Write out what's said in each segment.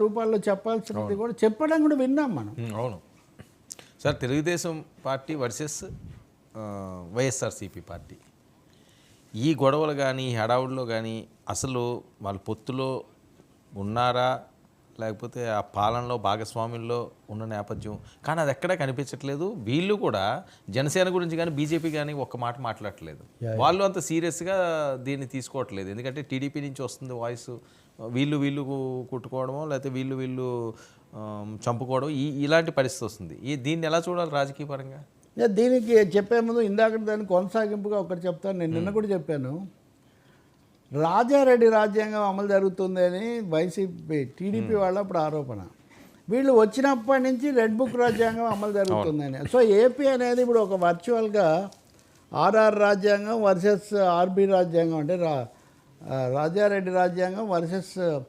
రూపాల్లో చెప్పాల్సినది కూడా చెప్పడం కూడా విన్నాం మనం. అవును. Sir Telugu Desam party versus YSRCP party. ఈ గొడవలు కానీ ఈ హడావుడిలో కానీ అసలు వాళ్ళ పొత్తులో ఉన్నారా? లేకపోతే ఆ పాలనలో భాగస్వామ్యంలో ఉన్న నేపథ్యం. కానీ అది ఎక్కడా కనిపించట్లేదు. వీళ్ళు కూడా జనసేన గురించి కానీ బీజేపీ కానీ ఒక్క మాట మాట్లాడట్లేదు. వాళ్ళు అంత సీరియస్గా దీన్ని తీసుకోవట్లేదు. ఎందుకంటే టీడీపీ నుంచి వస్తుంది వాయిస్. వీళ్ళు వీళ్ళు కుట్టుకోవడమో లేకపోతే వీళ్ళు వీళ్ళు చంపుకోవడం ఈ ఇలాంటి పరిస్థితి వస్తుంది. ఈ దీన్ని ఎలా చూడాలి రాజకీయ పరంగా? దీనికి చెప్పే ముందు ఇందాక దాన్ని కొనసాగింపుగా ఒకటి చెప్తాను. నేను నిన్న కూడా చెప్పాను. రాజారెడ్డి రాజ్యాంగం అమలు జరుగుతుంది అని వైసీపీ టీడీపీ వాళ్ళ అప్పుడు ఆరోపణ. వీళ్ళు వచ్చినప్పటి నుంచి రెడ్ బుక్ రాజ్యాంగం అమలు జరుగుతుందని. సో ఏపీ అనేది ఇప్పుడు ఒక వర్చువల్గా ఆర్ఆర్ రాజ్యాంగం వర్సెస్ ఆర్బి రాజ్యాంగం అంటే రా రాజారెడ్డి రాజ్యాంగం వర్సెస్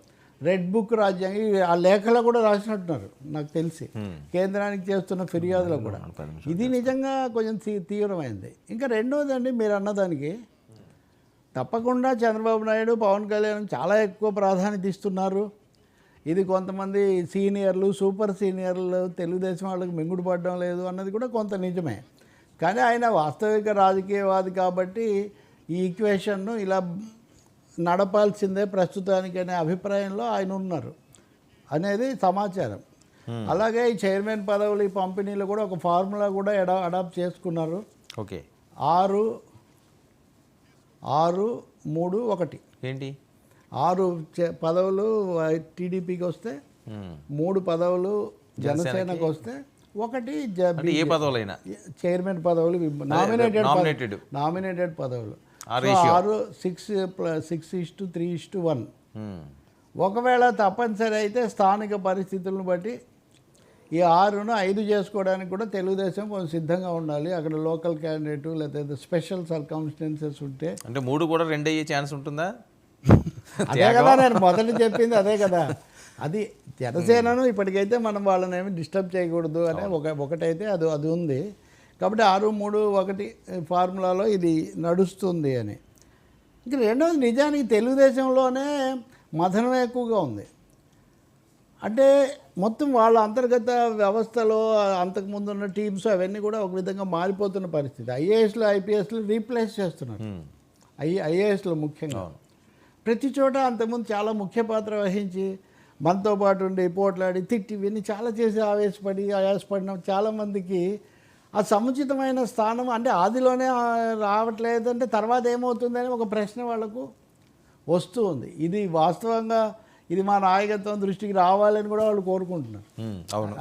రెడ్ బుక్ రాజ్యాంగం. ఆ లేఖలో కూడా రాసినట్టున్నారు నాకు తెలిసి. కేంద్రానికి చేస్తున్న ఫిర్యాదులో కూడా. ఇది నిజంగా కొంచెం తీ- తీవ్రమైంది. ఇంకా రెండోదండి మీరు అన్నదానికి తప్పకుండా చంద్రబాబు నాయుడు పవన్ కళ్యాణ్ చాలా ఎక్కువ ప్రాధాన్యత ఇస్తున్నారు. ఇది కొంతమంది సీనియర్లు సూపర్ సీనియర్లు తెలుగుదేశం వాళ్ళకి మింగుడు పడడం లేదు అన్నది కూడా కొంత నిజమే. కానీ ఆయన వాస్తవిక రాజకీయవాది కాబట్టి ఈ ఈక్వేషన్ను ఇలా నడపాల్సిందే ప్రస్తుతానికి అనే అభిప్రాయంలో ఆయన ఉన్నారు అనేది సమాచారం. అలాగే ఈ చైర్మన్ పదవులు ఈ పంపిణీలో కూడా ఒక ఫార్ములా కూడా అడాప్ట్ చేసుకున్నారు. ఓకే. ఆరు ఆరు మూడు ఒకటి. ఏంటి? ఆరు పదవులు టీడీపీకి వస్తే. మూడు పదవులు జనసేనకు వస్తే ఒకటి ఏ పదవులైనా? చైర్మన్ పదవులు నామినేటెడ్ నామినేటెడ్ నామినేటెడ్ పదవులు. ఆరు six plus six is to three is to one. ఒకవేళ తప్పనిసరి అయితే స్థానిక పరిస్థితులను బట్టి ఈ ఆరును ఐదు చేసుకోవడానికి కూడా తెలుగుదేశం కొంచెం సిద్ధంగా ఉండాలి. అక్కడ లోకల్ క్యాండిడేట్ లేకపోతే స్పెషల్ సర్కమ్స్టెన్సెస్ ఉంటే. అంటే మూడు కూడా రెండు అయ్యే ఛాన్స్ ఉంటుందా? అదే కదా నేను మొదట చెప్పింది అదే కదా. అది జనసేనను ఇప్పటికైతే మనం వాళ్ళని ఏమి డిస్టర్బ్ చేయకూడదు అనే ఒక ఒకటైతే అది అది ఉంది. కాబట్టి ఆరు మూడు ఒకటి ఫార్ములాలో ఇది నడుస్తుంది అని. ఇంకా రెండవది నిజానికి తెలుగుదేశంలోనే మథనం ఎక్కువగా ఉంది. అంటే మొత్తం వాళ్ళ అంతర్గత వ్యవస్థలో అంతకుముందు ఉన్న టీమ్స్ అవన్నీ కూడా ఒక విధంగా మారిపోతున్న పరిస్థితి. ఐఏఎస్లు ఐపీఎస్లు రీప్లేస్ చేస్తున్నారు. ఐ ఐఏఎస్లో ముఖ్యంగా. ప్రతి చోట అంతకుముందు చాలా ముఖ్య పాత్ర వహించి మనతో పాటు ఉండి పోట్లాడి తిట్టి ఇవన్నీ చాలా చేసి ఆవేశపడి ఆయాసపడిన చాలామందికి ఆ సముచితమైన స్థానం అంటే ఆదిలోనే రావట్లేదంటే తర్వాత ఏమవుతుందని ఒక ప్రశ్న వాళ్ళకు వస్తూ ఉంది. ఇది వాస్తవంగా ఇది మా నాయకత్వం దృష్టికి రావాలని కూడా వాళ్ళు కోరుకుంటున్నారు.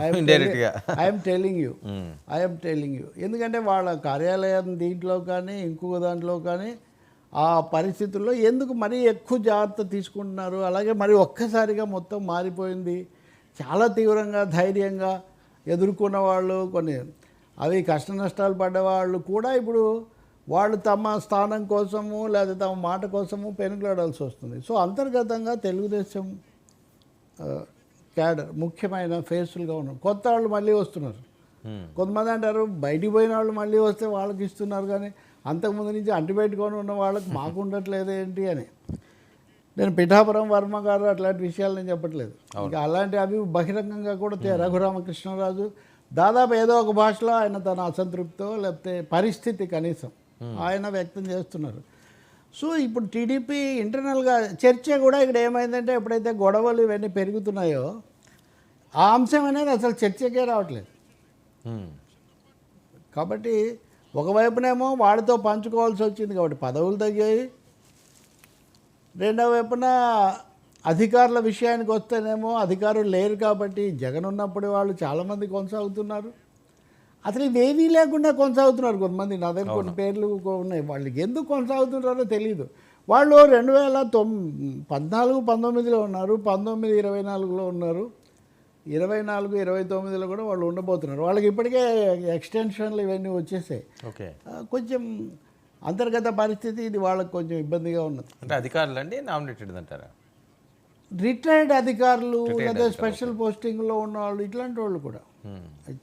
I'm telling you. I'm telling you ఎందుకంటే వాళ్ళ కార్యాలయం దీంట్లో కానీ ఇంకొక దాంట్లో కానీ ఆ పరిస్థితుల్లో ఎందుకు మరీ ఎక్కువ జాగ్రత్త తీసుకుంటున్నారు? అలాగే మరి ఒక్కసారిగా మొత్తం మారిపోయింది. చాలా తీవ్రంగా ధైర్యంగా ఎదుర్కొన్న వాళ్ళు కొన్ని అవి కష్ట నష్టాలు పడ్డ వాళ్ళు కూడా ఇప్పుడు వాళ్ళు తమ స్థానం కోసము లేదా తమ మాట కోసము పెనుగులాడాల్సి వస్తుంది. సో అంతర్గతంగా తెలుగుదేశం క్యాడర్ ముఖ్యమైన ఫేసులుగా ఉన్నారు. కొత్త వాళ్ళు మళ్ళీ వస్తున్నారు. కొంతమంది అంటారు బయటికి పోయిన వాళ్ళు మళ్ళీ వస్తే వాళ్ళకి ఇస్తున్నారు కానీ అంతకుముందు నుంచి అంటిపెట్టుకొని ఉన్న వాళ్ళకి మాకు ఉండట్లేదు ఏంటి అని. నేను పిఠాపురం వర్మ గారు అట్లాంటి విషయాలు నేను చెప్పట్లేదు. ఇంకా అలాంటి అవి బహిరంగంగా కూడా రఘురామకృష్ణరాజు దాదాపు ఏదో ఒక భాషలో ఆయన తన అసంతృప్తితో లేకపోతే పరిస్థితి కనీసం. ఆయన వ్యక్తం చేస్తున్నారు. సో ఇప్పుడు టీడీపీ ఇంటర్నల్గా చర్చ కూడా ఇక్కడ ఏమైందంటే ఎప్పుడైతే గొడవలు ఇవన్నీ పెరుగుతున్నాయో ఆ అంశం అనేది అసలు చర్చకే రావట్లేదు. ఉమ్. కాబట్టి ఒకవైపునేమో వాడితో పంచుకోవాల్సి వచ్చింది కాబట్టి పదవులు తగ్గాయి. రెండో వైపున అధికారుల విషయానికి వస్తేనేమో అధికారులు లేరు కాబట్టి జగన్ ఉన్నప్పుడు వాళ్ళు చాలామంది కొనసాగుతున్నారు. అసలు ఇవేమీ లేకుండా కొనసాగుతున్నారు కొంతమంది. నా దగ్గర కొన్ని పేర్లు ఉన్నాయి. వాళ్ళకి ఎందుకు కొనసాగుతున్నారో తెలియదు వాళ్ళు రెండు వేల తొమ్ పద్నాలుగు పంతొమ్మిదిలో ఉన్నారు. పంతొమ్మిది ఇరవై నాలుగులో ఉన్నారు. ఇరవై నాలుగు ఇరవై తొమ్మిదిలో కూడా వాళ్ళు ఉండబోతున్నారు. వాళ్ళకి ఇప్పటికే ఎక్స్టెన్షన్లు ఇవన్నీ వచ్చేసాయి. కొంచెం అంతర్గత పరిస్థితి ఇది వాళ్ళకి కొంచెం ఇబ్బందిగా ఉన్నది. అంటే అధికారులు అండి నామినేటెడ్ అంటారా? రిటైర్డ్ అధికారులు లేదా స్పెషల్ పోస్టింగ్లో ఉన్న వాళ్ళు ఇట్లాంటి వాళ్ళు కూడా.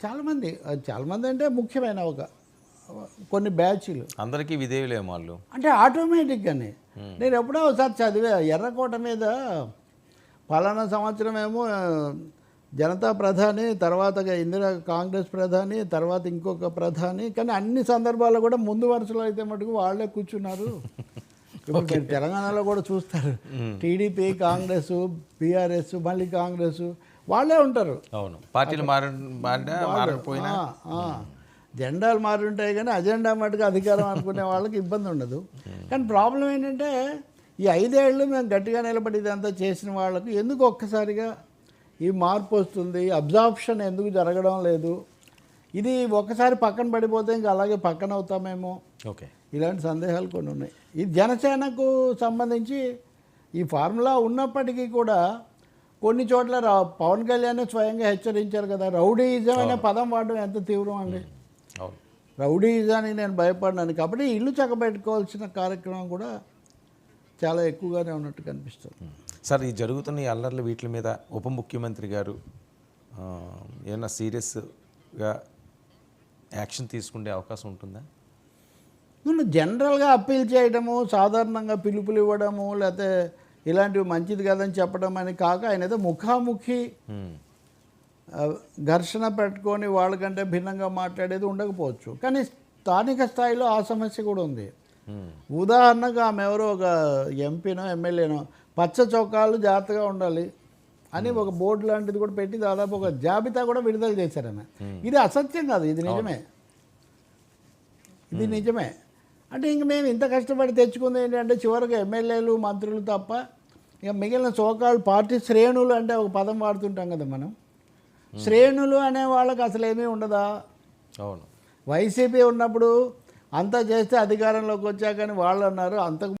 చాలామంది చాలామంది అంటే ముఖ్యమైన ఒక కొన్ని బ్యాచ్లు. అందరికీ విధేయులేమో వాళ్ళు అంటే ఆటోమేటిక్గానే. నేను ఎప్పుడో ఒకసారి చదివా ఎర్రకోట మీద పలానా సంవత్సరం ఏమో జనతా ప్రధాని తర్వాత ఇందిరా కాంగ్రెస్ ప్రధాని తర్వాత ఇంకొక ప్రధాని కానీ అన్ని సందర్భాల్లో కూడా ముందు వరుసలో అయితే మటుకు వాళ్ళే కూర్చున్నారు. ఇప్పుడు మీరు తెలంగాణలో కూడా చూస్తారు. టీడీపీ కాంగ్రెస్ బీఆర్ఎస్ మళ్ళీ కాంగ్రెస్ వాళ్ళే ఉంటారు. అవును. పార్టీలు మారి ఆ. జెండాలు మారి ఉంటాయి కానీ అజెండా మటుకు అధికారం అనుకునే వాళ్ళకి ఇబ్బంది ఉండదు. కానీ ప్రాబ్లం ఏంటంటే ఈ ఐదేళ్ళు మేము గట్టిగా నిలబడి ఇదంతా చేసిన వాళ్ళకు ఎందుకు ఒక్కసారిగా ఈ మార్పు వస్తుంది? అబ్జార్ప్షన్ ఎందుకు జరగడం లేదు? ఇది ఒక్కసారి పక్కన పడిపోతే ఇంకా అలాగే పక్కన అవుతామేమో. ఓకే. ఇలాంటి సందేహాలు కొన్ని ఉన్నాయి. ఈ జనసేనకు సంబంధించి ఈ ఫార్ములా ఉన్నప్పటికీ కూడా కొన్ని చోట్ల పవన్ కళ్యాణ్ స్వయంగా హెచ్చరించారు కదా రౌడీయిజం అనే పదం వాడడం ఎంత తీవ్రం అండి. రౌడీయిజానికి నేను భయపడినాను కాబట్టి ఇల్లు చక్కబెట్టుకోవాల్సిన కార్యక్రమం కూడా చాలా ఎక్కువగానే ఉన్నట్టు కనిపిస్తుంది. సార్ ఈ జరుగుతున్న ఈ అల్లర్లు వీటి మీద ఉప ముఖ్యమంత్రి గారు ఆ, ఏమన్నా సీరియస్గా యాక్షన్ తీసుకునే అవకాశం ఉంటుందా? నువ్వు జనరల్గా అప్పీల్ చేయడము సాధారణంగా పిలుపులు ఇవ్వడము లేకపోతే ఇలాంటివి మంచిది కాదని చెప్పడం అని కాక ఆయన ఏదో ముఖాముఖి ఘర్షణ పెట్టుకొని వాళ్ళకంటే భిన్నంగా మాట్లాడేది ఉండకపోవచ్చు. కానీ స్థానిక స్థాయిలో ఆ సమస్య కూడా ఉంది. ఉమ్, ఉదాహరణకు ఆమె ఎవరో ఒక ఎంపీనో ఎమ్మెల్యేనో పచ్చ చొక్కాలు జాగ్రత్తగా ఉండాలి. అని ఒక బోర్డు లాంటిది కూడా పెట్టి దాదాపు ఒక జాబితా కూడా విడుదల చేశారు ఆమె. ఇది అసత్యం కాదు ఇది నిజమే. ఇది నిజమే. అంటే ఇంక మేము ఇంత కష్టపడి తెచ్చుకుంది ఏంటంటే చివరికి ఎమ్మెల్యేలు మంత్రులు తప్ప ఇక మిగిలిన సోకాళ్ళు పార్టీ శ్రేణులు అంటే ఒక పదం వాడుతుంటాం కదా మనం. శ్రేణులు అనే వాళ్ళకి అసలు ఏమీ ఉండదా? అవును. వైసీపీ ఉన్నప్పుడు అంతా చేస్తే అధికారంలోకి వచ్చాకని వాళ్ళు అన్నారు అంతకు